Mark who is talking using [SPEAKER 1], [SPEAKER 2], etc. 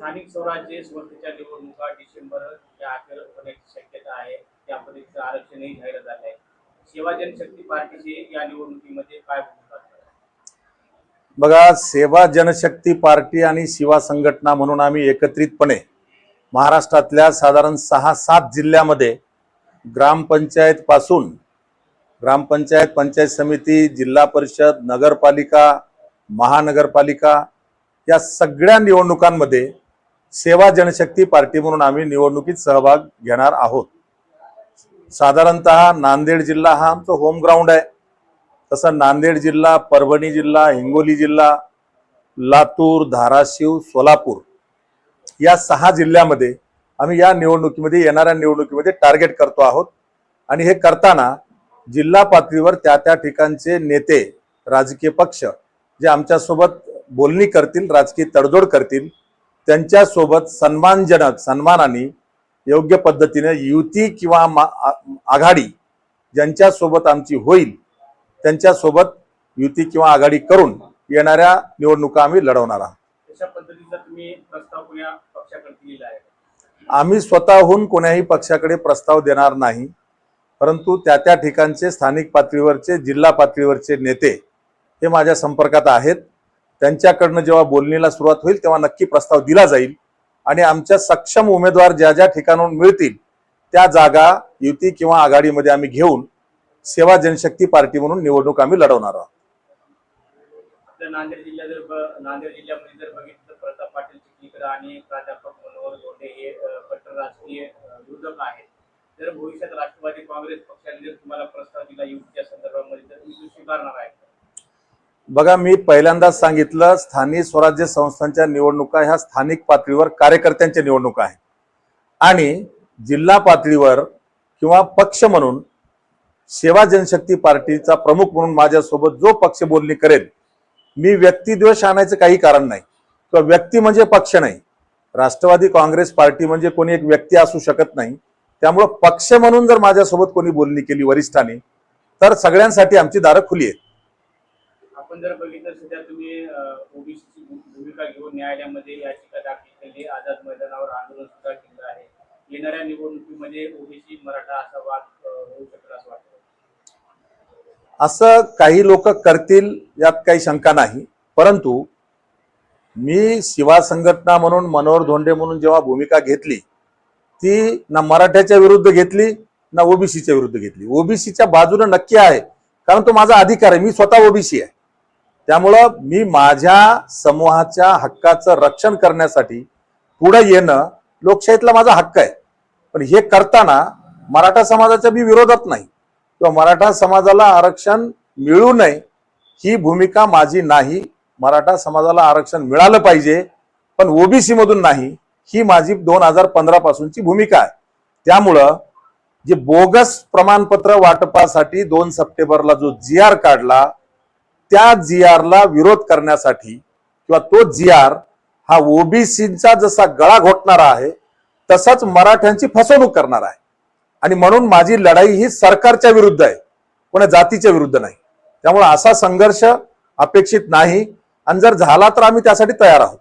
[SPEAKER 1] स्थानिक स्वराज्य संस्थेच्या निवडणुका डिसेंबर या अखेर होण्याची शक्यता आहे. त्या पद्धतीचं आरक्षणही जाहीर झालं आहे. सेवा जनशक्ती पार्टीची या निवडणुकीमध्ये काय भूमिका
[SPEAKER 2] बघा सेवा जनशक्ती पार्टी आणि शिवा संघटना म्हणून आम्ही एकत्रितपणे महाराष्ट्रातल्या साधारण सहा सात जिल्ह्यामध्ये ग्रामपंचायतपासून ग्रामपंचायत पंचायत समिती जिल्हा परिषद नगरपालिका महानगरपालिका या सगळ्या निवडणुकांमध्ये सेवा जनशक्ती पार्टी म्हणून आम्ही निवडणुकीत सहभाग घेणार आहोत. साधारणतः नांदेड जिल्हा हा आमचं होम ग्राउंड आहे. तसं नांदेड जिल्हा परभणी जिल्हा हिंगोली जिल्हा लातूर धाराशिव सोलापूर या सहा जिल्ह्यामध्ये आम्ही या निवडणुकीमध्ये येणाऱ्या निवडणुकीमध्ये टार्गेट करतो आहोत. आणि हे करताना जिल्हा पातळीवर त्या त्या ठिकाणचे नेते राजकीय पक्ष जे आमच्यासोबत बोलणी करतील राजकीय तडजोड करतील त्यांच्यासोबत सन्मानजनक सन्मानाने योग्य पद्धतीने युती किंवा आघाडी ज्यांच्यासोबत आमची होईल त्यांच्यासोबत युती किंवा आघाडी करून येणाऱ्या निवडणुका आम्ही लढवणार आहोत. आम्ही स्वतःहून कोण्याही पक्षाकडे प्रस्ताव देणार नाही परंतु त्या त्या ठिकाणचे स्थानिक पातळीवरचे जिल्हा पातळीवरचे नेते हे माझ्या संपर्कात आहेत. त्यांच्याकडनं जेव्हा बोलणीला सुरुवात होईल तेव्हा नक्की प्रस्ताव दिला जाईल. आणि आमच्या सक्षम उमेदवार ज्या ज्या ठिकाणाहून मिळतील त्या जागा युती किंवा आघाडीमध्ये आम्ही घेऊन सेवा जनशक्ती पार्टी म्हणून निवडणूक आम्ही लढवणार आहोत.
[SPEAKER 1] नांदेड जिल्ह्यात जर नांदेड जिल्ह्यामध्ये जर बघितलं प्रताप पाटील चिखलीकर आणि प्राध्यापक मनोहर धोंडे हे कट्टर राजकीय विरोधक आहेत. जर भविष्यात राष्ट्रवादी काँग्रेस पक्षाने जर तुम्हाला प्रस्ताव दिला युतीच्या संदर्भामध्ये तर तुम्ही स्वीकारणार आहे.
[SPEAKER 2] बघा मी पहिल्यांदाच सांगितलं स्थानिक स्वराज्य संस्थांच्या निवडणुका ह्या स्थानिक पातळीवर कार्यकर्त्यांच्या निवडणुका आहेत. आणि जिल्हा पातळीवर किंवा पक्ष म्हणून सेवा जनशक्ती पार्टीचा प्रमुख म्हणून माझ्यासोबत जो पक्ष बोलणी करेल मी व्यक्तिद्वेष आणायचं काही कारण नाही. किंवा व्यक्ती म्हणजे पक्ष नाही. राष्ट्रवादी काँग्रेस पार्टी म्हणजे कोणी एक व्यक्ती असू शकत नाही. त्यामुळं पक्ष म्हणून जर माझ्यासोबत कोणी बोलणी केली वरिष्ठाने तर सगळ्यांसाठी आमची दारं खुली आहेत.
[SPEAKER 1] आपण जर बघितलं सध्या तुम्ही ओबीसीची भूमिका घेऊन न्यायालयामध्ये याचिका दाखल केली. आझाद मैदानावर आंदोलन सुद्धा केलं आहे. येणाऱ्या निवडणुकीमध्ये ओबीसी मराठा असा वाद होऊ शकेल असं वाटतं.
[SPEAKER 2] असं काही लोक करतील यात काही शंका नाही. परंतु मी शिवा संघटना म्हणून मनोहर धोंडे म्हणून जेव्हा भूमिका घेतली ती ना मराठ्याच्या विरुद्ध घेतली ना ओबीसीच्या विरुद्ध घेतली. ओबीसीच्या बाजूने नक्की आहे कारण तो माझा अधिकार आहे. मी स्वतः ओबीसी आहे. त्यामुळं मी माझ्या समूहाच्या हक्काचं रक्षण करण्यासाठी पुढे येणं लोकशाहीतला माझा हक्क आहे. पण हे करताना मराठा समाजाच्या मी विरोधात नाही. किंवा मराठा समाजाला आरक्षण मिळू नये ही भूमिका माझी नाही. मराठा समाजाला आरक्षण मिळालं पाहिजे पण ओबीसी मधून नाही ही माझी दोन हजार पंधरा पासूनची भूमिका आहे. त्यामुळं जे बोगस प्रमाणपत्र वाटपासाठी दोन सप्टेंबरला जो जी आर काढला त्या जी ला विरोध करण्यासाठी किंवा तो जी आर हा ओबीसीचा जसा गळा घोटणारा आहे तसाच मराठ्यांची फसवणूक करणार आहे. आणि म्हणून माझी लढाई ही सरकारच्या विरुद्ध आहे कोणा जातीच्या विरुद्ध नाही. त्यामुळे असा संघर्ष अपेक्षित नाही. आणि जर झाला तर आम्ही त्यासाठी तयार आहोत.